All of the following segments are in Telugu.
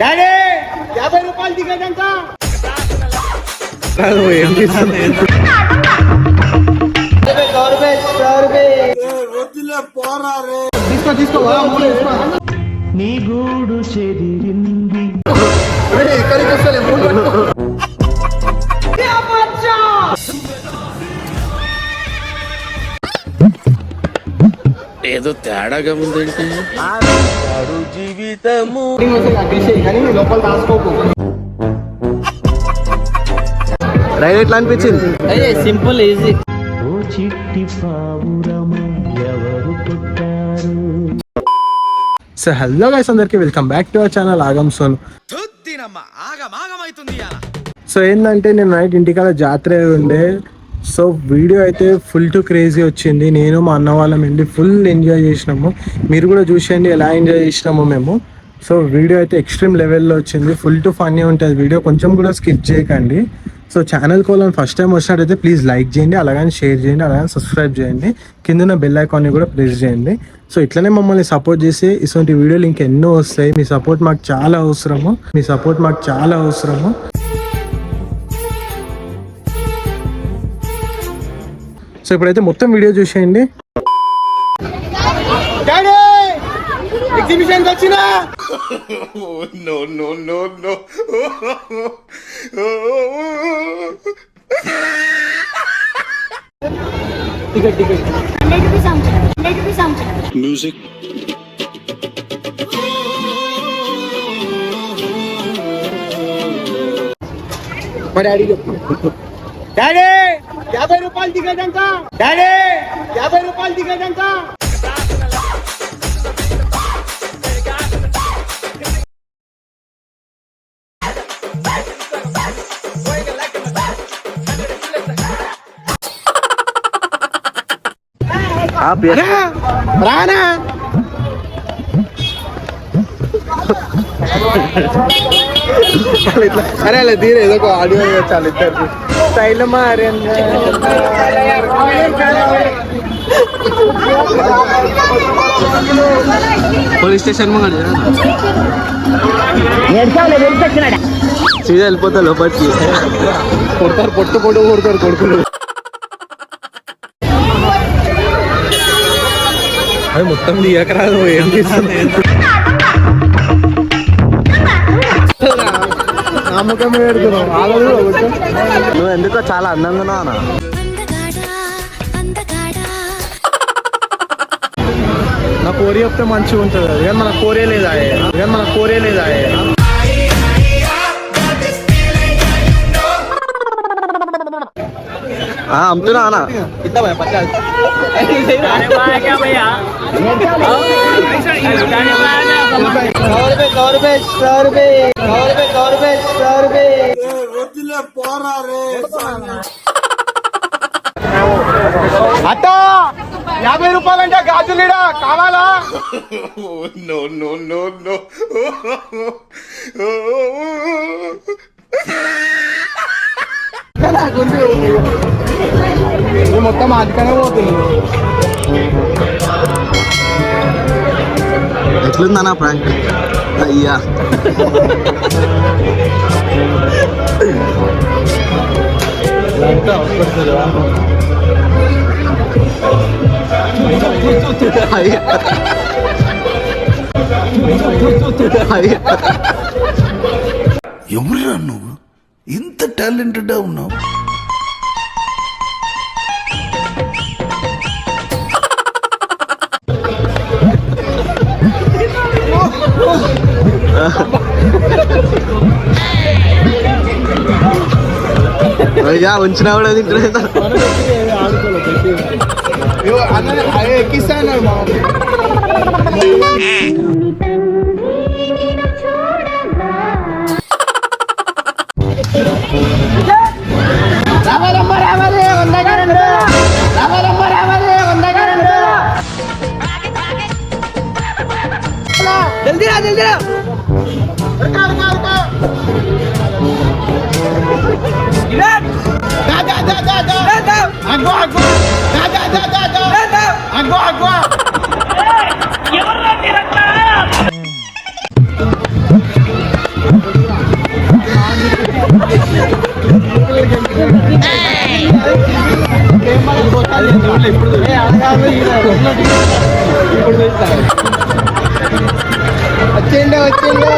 డాడీ యాభై రూపాయలు దిగదంట. ఏం చేస్తుంది తీసుకో తీసుకో మూడు తీసుకో. ఏయ్, ఇక్కడికి వస్తలే, ఏదో తేడాగా ఉందేంటి? దాచుకోకు రైడ్ ఎట్లా అనిపించింది? Simple easy. So hello guys అందరికి welcome back to our channel ఆగమ్ సోన్. సో ఏంటంటే నేను నైట్ ఇంటికాడ జాతర ఉండే సో వీడియో అయితే ఫుల్ టు క్రేజీ వచ్చింది. నేను మా అన్న వాళ్ళం వెళ్ళి ఫుల్ ఎంజాయ్ చేసినాము. మీరు కూడా చూసేయండి ఎలా ఎంజాయ్ చేసినాము మేము. సో వీడియో అయితే ఎక్స్ట్రీమ్ లెవెల్లో వచ్చింది. ఫుల్ టు ఫన్నీ ఉంటుంది వీడియో. కొంచెం కూడా స్కిప్ చేయకండి. సో ఛానల్ కోలని ఫస్ట్ టైం వచ్చినట్టయితే ప్లీజ్ లైక్ చేయండి అలాగని షేర్ చేయండి అలాగని సబ్స్క్రైబ్ చేయండి. కింద బెల్ ఐకాన్ని కూడా ప్రెస్ చేయండి. సో ఇట్లనే మమ్మల్ని సపోర్ట్ చేసి ఇటువంటి వీడియోలు ఇంకెన్నో వస్తాయి. మీ సపోర్ట్ మాకు చాలా అవసరము. మీ సపోర్ట్ మాకు చాలా అవసరము. సో ఇప్పుడైతే మొత్తం వీడియో చూసేయండి. డాడీ! ఎగ్జిబిషన్ వచ్చినా హండ్రెడ్ రూపీస్ అమ్ముతున్నాడు హండ్రెడ్ రూపీస్ అమ్ముతున్నాడు మా డాడీ డాడీ! యాభై రూపాయలు దిగదంట. డాడీ! యాభై రూపాయలు దిగదంట. రానా? అరే తీరే ఏదో ఆడియో చాలు ఇద్దరు స్టైల్ మారింది పోలీస్ స్టేషన్ సీదా వెళ్ళిపోతా లోపలికి. కొడతారు పొట్టు పొట్టు కొడతారు కొడుకులు అది మొత్తం తీయకరాదు ఏం చేస్తుంది నమ్మకమే నువ్వు ఎందుకో చాలా అందంగా ఉన్నావు నా కోరి చెప్తే మంచిగా ఉంటుంది. అది కానీ మన కోరే లేదా కానీ మన కోరే లేదా అమ్ముతున్నా అన్న. అత్త యాభై రూపాయలంటే గాజులీడా కావాలా? ఇది మొత్తం అదికనే పోతుంది ఎట్లుందన్నా ప్రాంక్? అయ్యా. అయ్యా. అయ్యా. నువ్వు? ఇంత టాలెంటెడ్ ఉన్నావు? అయ్యా ఉంచినా కూడా తింటున్నా ఇగో అన్న అదే ఎక్కిస్తా అగ్గో అగ్గో అగ్గో అగ్గో ఇప్పుడు వచ్చేయండి వచ్చేయండి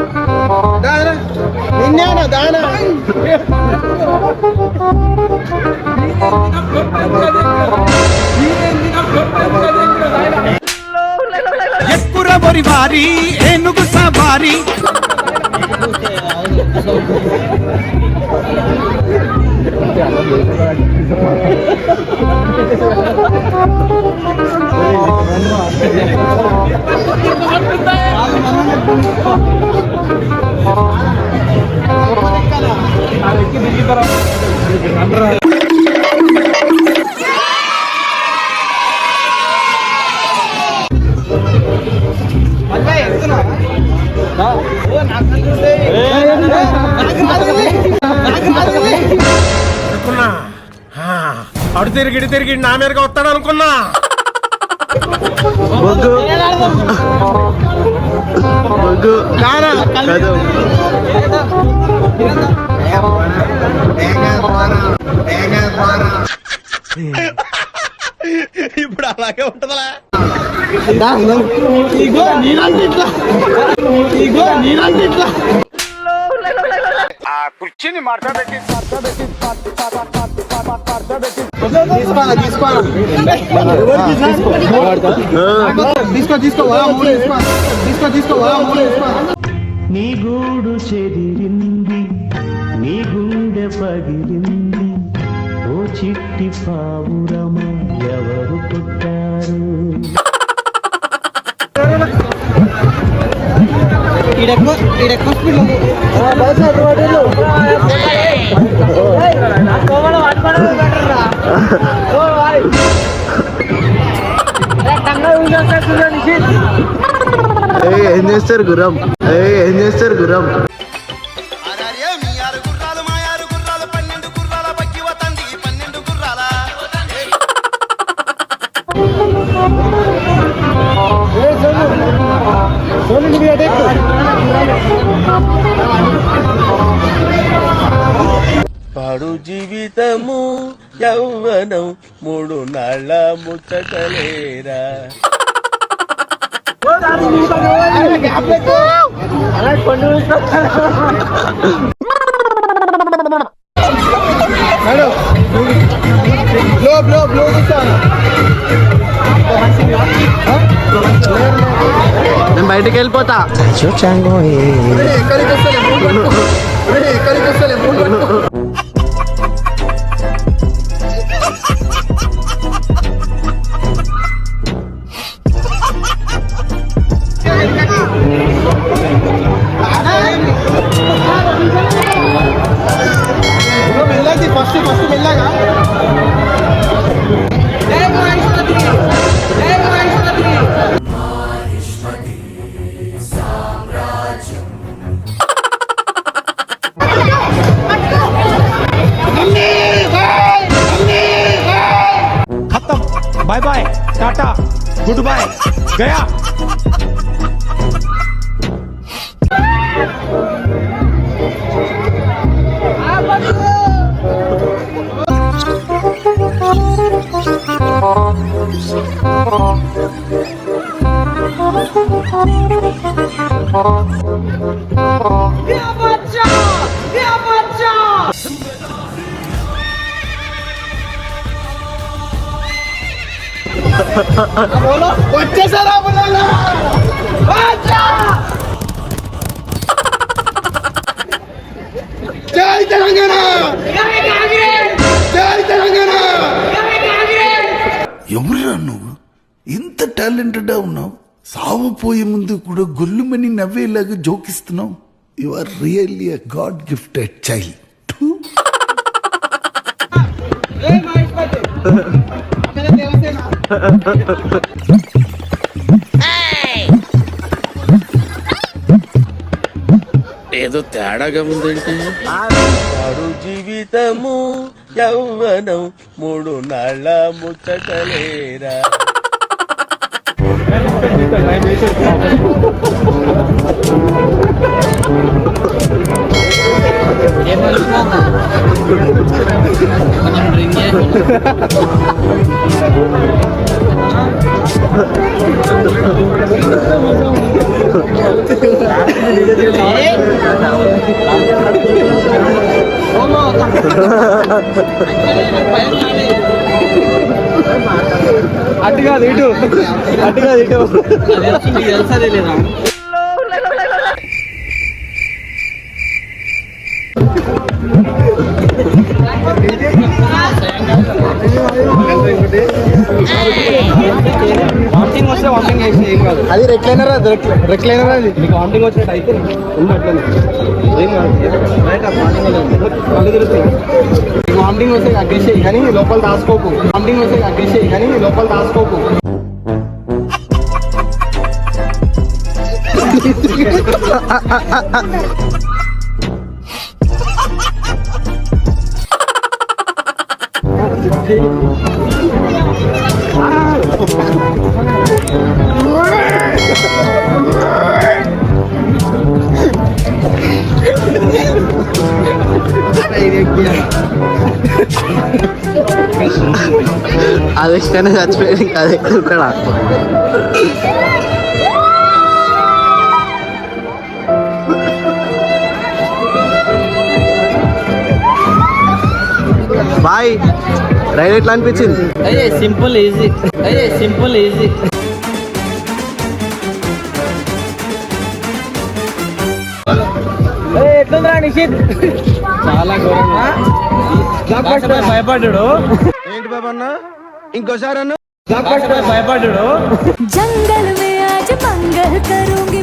దానా? నిన్నేనా దానా? ఎక్కుర బొరి వారి ఏనుగు సవారి. అడు తిరిగి ఇటు తిరిగి నా మీదగా వస్తాడు అనుకున్నా ఇగో అలాగే ఉంటుందా ఇగో నీలాంటి ఇట్లా. ఇగో తీసుకోవాలా ఇట్లా. తీసుకో వా మూడు తీసుకో. తీసుకో తీసుకో తీసుకో. నీ గూడు చెదిరింది నీ గుండె పగిలింది. ఓ చిట్టి పావురమ ఎవరు పుట్టారు? ఈడెక్కువ ఈడెక్కువ స్పీడ్ ఏం చేస్తారు గుర్రం? ఏం చేస్తారు గుర్రం? ముచ్చటలేరా? బ్లో బ్లో బ్లో తీసుకోవాలా నేను బయటికి వెళ్ళిపోతా ఎక్కడికి వస్తలే మూడు పట్టుకో ఎక్కడికి వస్తలే. Bye bye tata good bye गया Yeah, but వచ్చా! జై తెలంగాణ జై తెలంగాణ ఎవరురా నువ్వు? ఇంత టాలెంటెడ్ ఉన్నావు? సావపోయే ముందు కూడా గొల్లుమని నవ్వేలాగా జోకిస్తున్నావు? You are really a god gifted child ఏదో తేడాగా ఉందంటే వాడు జీవితము యౌవనం మూడు నాళ్ళ ముచ్చటలేరా? అటు కాదు ఇటు అటు కాదు ఇటు వామిటింగ్ వస్తే వామిటింగ్ చేసి ఏం కాదు. అది రెక్లైనర్ అది రెక్లైనర్ అది. నీకు వామిటింగ్ వచ్చినట్టు అయితే ఉంది. అట్లనే. ఏం కాదు. వామిటింగ్ కళ్ళు తిరుగుతాయి వామిటింగ్ వస్తే కానీ లోపల దాచుకోకు. వామిటింగ్ వస్తే అగ్గేసేయి కానీ లోపల దాచుకోకు. అది ఎక్కడనే చచ్చిపోయింది అది ఎక్కడ ఇక్కడ బాయ్ Ride ఎట్లా అనిపించింది? అయ్యే సింపుల్ ఈజీ. అయ్యే సింపుల్ ఈజీ. ఎట్లుందా భయపడ్డాడు. ఇంకోసారి భయపడ్డాడు. జంగల్ మే ఆజ మంగల్ కరుంగి